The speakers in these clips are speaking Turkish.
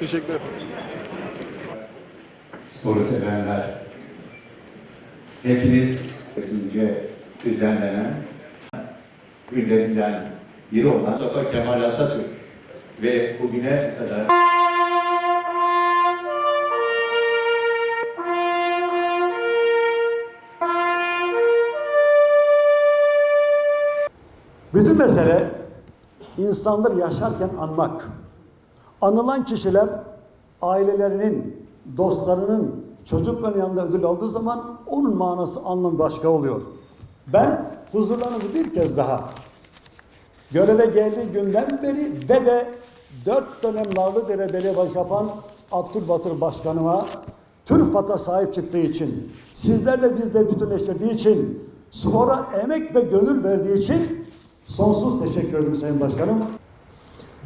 Teşekkür ederim. sporu sevenler, hepiniz kesince düzenlenen günlerinden biri olan Mustafa Kemal Atatürk ve bugüne kadar Bütün mesele insanlar yaşarken anmak. Anılan kişiler ailelerinin, dostlarının, çocukların yanında ödül aldığı zaman onun manası, anlamı başka oluyor. Ben huzurlarınızı bir kez daha göreve geldiği günden beri ve de dört dönem Narlıdere Belediye Başkanı yapan Abdülbatır Başkanıma TÜRFAD'a sahip çıktığı için, sizlerle bizle bütünleştirdiği için, spora emek ve gönül verdiği için sonsuz teşekkür ederim Sayın Başkanım.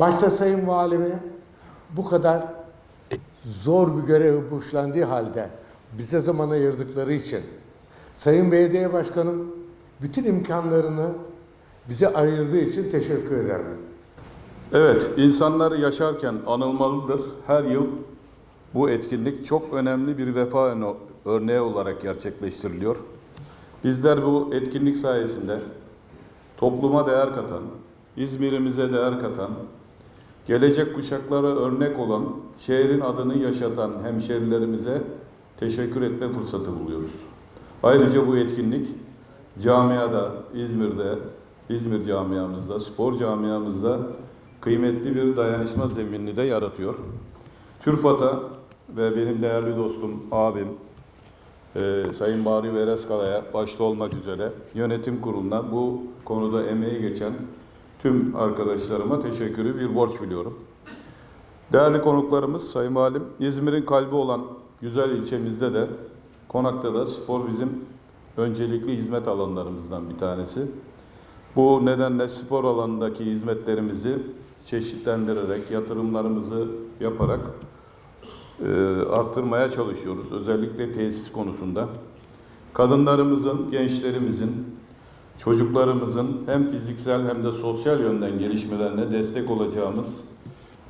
Başta Sayın Valime bu kadar zor bir görevi burçlandığı halde bize zaman ayırdıkları için Sayın Belediye Başkanım bütün imkanlarını bize ayırdığı için teşekkür ederim. Evet, insanlar yaşarken anılmalıdır. Her yıl bu etkinlik çok önemli bir vefa örne- örneği olarak gerçekleştiriliyor. Bizler bu etkinlik sayesinde topluma değer katan, İzmir'imize değer katan, gelecek kuşaklara örnek olan, şehrin adını yaşatan hemşerilerimize teşekkür etme fırsatı buluyoruz. Ayrıca bu etkinlik camiada, İzmir'de, İzmir camiamızda, spor camiamızda kıymetli bir dayanışma zeminini de yaratıyor. TÜRFAD'a ve benim değerli dostum, abim, e, Sayın Bari Vereskala'ya başta olmak üzere yönetim kuruluna bu konuda emeği geçen tüm arkadaşlarıma teşekkürü bir borç biliyorum. Değerli konuklarımız, Sayın Valim, İzmir'in kalbi olan güzel ilçemizde de Konak'ta da spor bizim öncelikli hizmet alanlarımızdan bir tanesi. Bu nedenle spor alanındaki hizmetlerimizi çeşitlendirerek, yatırımlarımızı yaparak e, arttırmaya çalışıyoruz. Özellikle tesis konusunda. Kadınlarımızın, gençlerimizin, çocuklarımızın hem fiziksel hem de sosyal yönden gelişmelerine destek olacağımız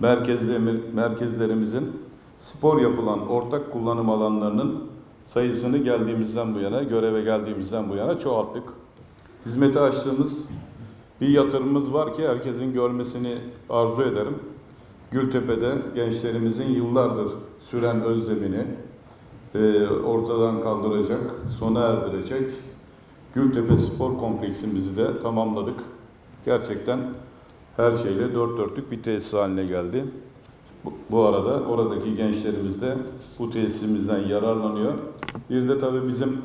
merkezlerimi- merkezlerimizin spor yapılan ortak kullanım alanlarının sayısını geldiğimizden bu yana, göreve geldiğimizden bu yana çoğalttık. Hizmete açtığımız bir yatırımımız var ki herkesin görmesini arzu ederim. Gültepe'de gençlerimizin yıllardır süren özlemini e, ortadan kaldıracak, sona erdirecek Gültepe Spor Kompleksimizi de tamamladık. Gerçekten her şeyle dört dörtlük bir tesis haline geldi. Bu, arada oradaki gençlerimiz de bu tesisimizden yararlanıyor. Bir de tabii bizim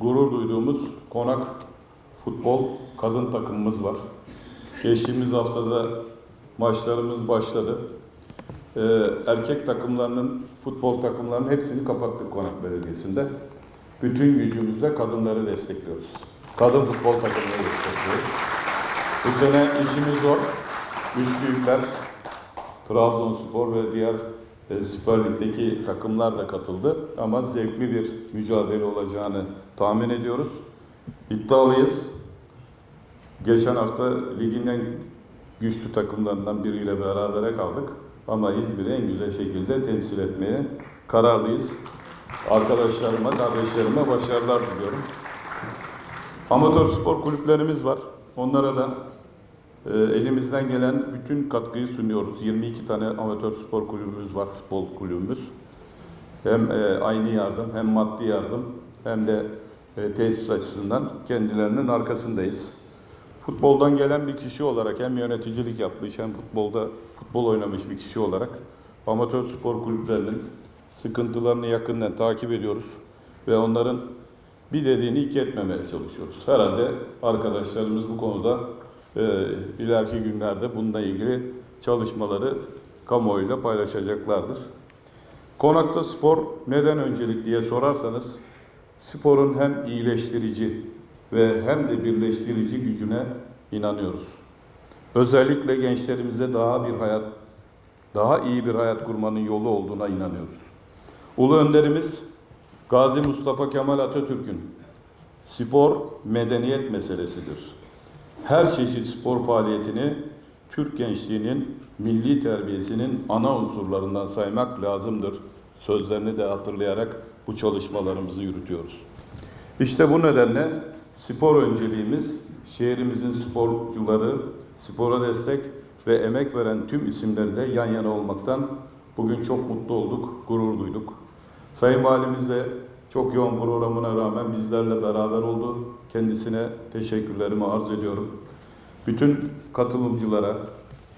gurur duyduğumuz Konak Futbol kadın takımımız var. Geçtiğimiz haftada maçlarımız başladı. Ee, erkek takımlarının, futbol takımlarının hepsini kapattık Konak Belediyesi'nde. Bütün gücümüzle kadınları destekliyoruz. Kadın futbol takımları destekliyoruz. Bu sene işimiz zor. Üç büyükler, Trabzonspor ve diğer e, Süper Lig'deki takımlar da katıldı. Ama zevkli bir mücadele olacağını tahmin ediyoruz. İddialıyız. Geçen hafta ligin en güçlü takımlarından biriyle berabere kaldık. Ama İzmir'i en güzel şekilde temsil etmeye kararlıyız. Arkadaşlarıma, kardeşlerime başarılar diliyorum. Amatör spor kulüplerimiz var. Onlara da e, elimizden gelen bütün katkıyı sunuyoruz. 22 tane amatör spor kulübümüz var, futbol kulübümüz. Hem e, aynı yardım, hem maddi yardım, hem de e, tesis açısından kendilerinin arkasındayız. Futboldan gelen bir kişi olarak hem yöneticilik yapmış hem futbolda futbol oynamış bir kişi olarak amatör spor kulüplerinin sıkıntılarını yakından takip ediyoruz ve onların bir dediğini iki etmemeye çalışıyoruz. Herhalde arkadaşlarımız bu konuda e, ileriki günlerde bununla ilgili çalışmaları kamuoyuyla paylaşacaklardır. Konakta spor neden öncelik diye sorarsanız sporun hem iyileştirici ve hem de birleştirici gücüne inanıyoruz. Özellikle gençlerimize daha bir hayat, daha iyi bir hayat kurmanın yolu olduğuna inanıyoruz. Ulu önderimiz Gazi Mustafa Kemal Atatürk'ün spor medeniyet meselesidir. Her çeşit spor faaliyetini Türk gençliğinin milli terbiyesinin ana unsurlarından saymak lazımdır. Sözlerini de hatırlayarak bu çalışmalarımızı yürütüyoruz. İşte bu nedenle spor önceliğimiz şehrimizin sporcuları, spora destek ve emek veren tüm isimleri de yan yana olmaktan bugün çok mutlu olduk, gurur duyduk. Sayın Valimiz de çok yoğun programına rağmen bizlerle beraber oldu. Kendisine teşekkürlerimi arz ediyorum. Bütün katılımcılara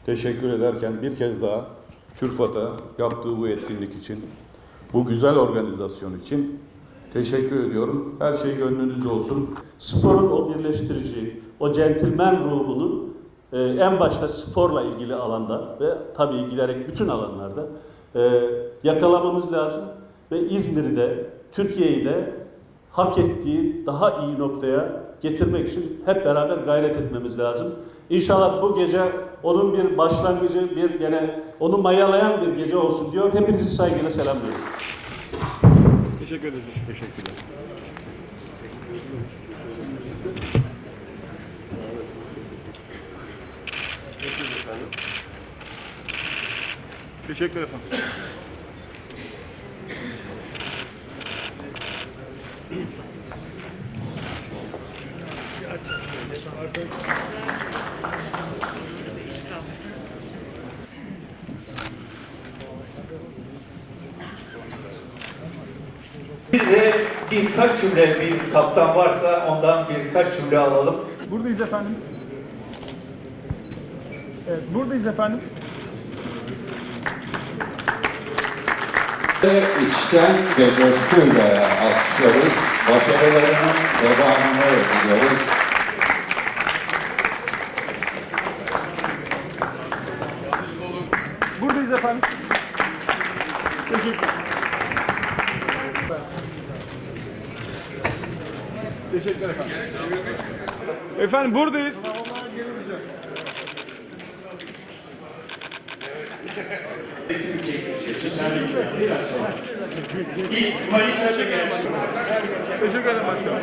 teşekkür ederken bir kez daha TÜRFAD'a yaptığı bu etkinlik için, bu güzel organizasyon için teşekkür ediyorum. Her şey gönlünüzce olsun. sporun o birleştirici, o centilmen ruhunu e, en başta sporla ilgili alanda ve tabii giderek bütün alanlarda e, yakalamamız lazım ve İzmir'i de Türkiye'yi de hak ettiği daha iyi noktaya getirmek için hep beraber gayret etmemiz lazım. İnşallah bu gece onun bir başlangıcı, bir gene onu mayalayan bir gece olsun diyor. Hepinizi saygıyla selamlıyorum. Teşekkür ederiz. Teşekkürler. Teşekkür efendim. Bir de birkaç cümle bir kaptan varsa ondan birkaç cümle alalım. Buradayız efendim. Evet, buradayız efendim. Ve içten ve coşkuyla alkışlıyoruz. Başarılarının devamını diliyoruz. Buradayız efendim. Teşekkür. Teşekkür efendim. Efendim buradayız. Teşekkür ederim başkanım.